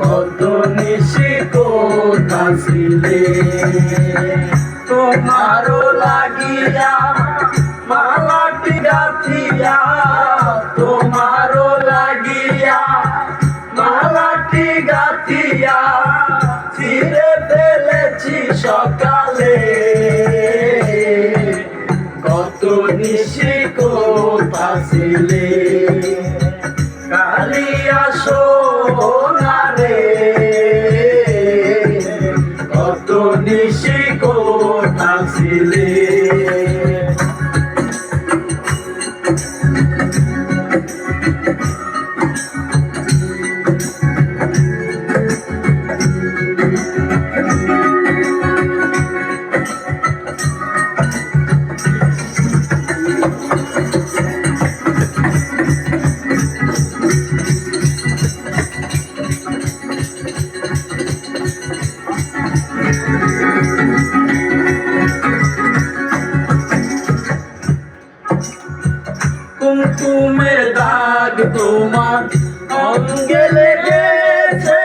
কত নিশি কোথা ছিলে? তোমারও লাগিয়া মালাটি গাথিয়া, তোমারও লাগিয়া মালাটি গাথিয়া ছিঁড়ে ফেলেছি সকালে। কত নিশি কোথা কোথা ছিলে কুমকুমের তোমার অঙ্গে লেগেছে।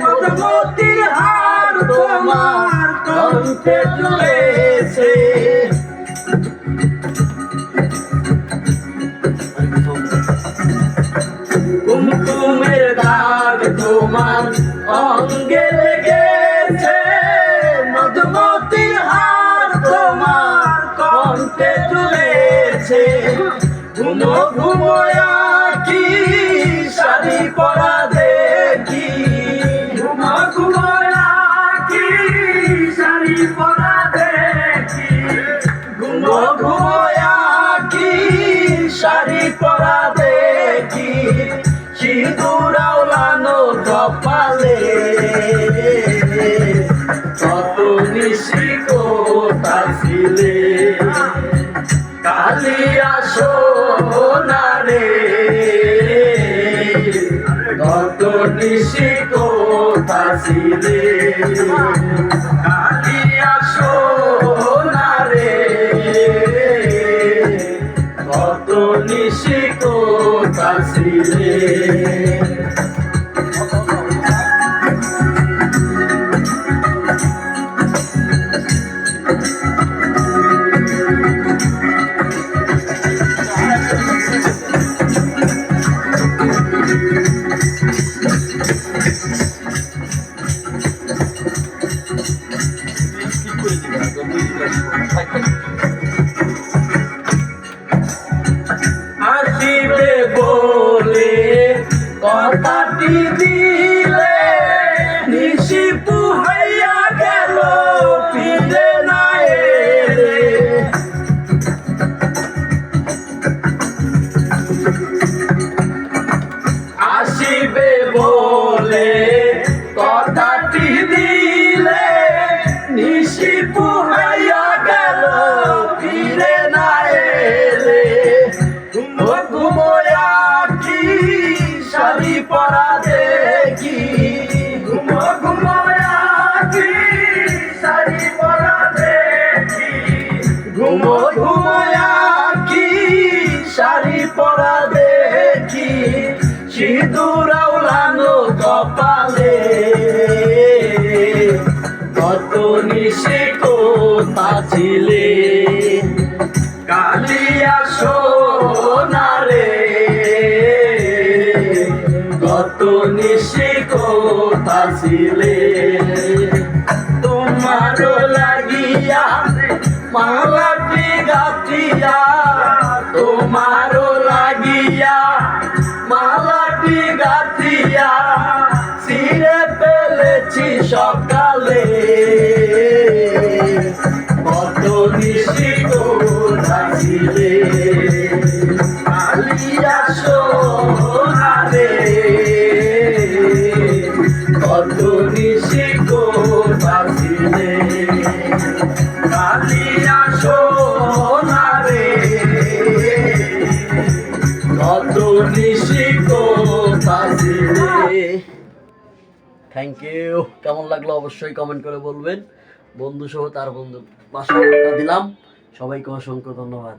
মধুমতির হার তোমার কণ্ঠে ঝুলেছে কুমকুমের দাগ তোমার অঙ্গে লেগেছে। মধুমতির হার তোমার কণ্ঠে ঝুলেছে ঘুমো ঘুমো কি শাড়ি পরা দেখি। ঘুমো ঘুমো কি শাড়ি পরা দেখি। ঘুমো ঘুমো কি শাড়ি পরা দেখি। সিঁদুর আওলানো কপালে। কত নিশি কোথা ছিলে কালিয়া নিশি কোথা ছিলে কালিয়া সোনারে কত নিশি কথাটি দিলে নিশি পুহাইয়া গেল পিদে না এলে। আসিবে বলে কোথা ছিলে। কালিয়া সোনারে কত নিশে কোথা ছিলে। তোমারও লাগিয়া মালাটি গাতিয়া তোমারও লাগিয়া মালাটি গাতিয়া ছিঁড়ে ফেলেছি সকালে। সোনারে কত থ্যাংক ইউ কেমন লাগল অবশ্যই কমেন্ট করে বলবেন। বন্ধু সহ তার বন্ধু বাসা দিলাম। সবাইকে অসংখ্য ধন্যবাদ।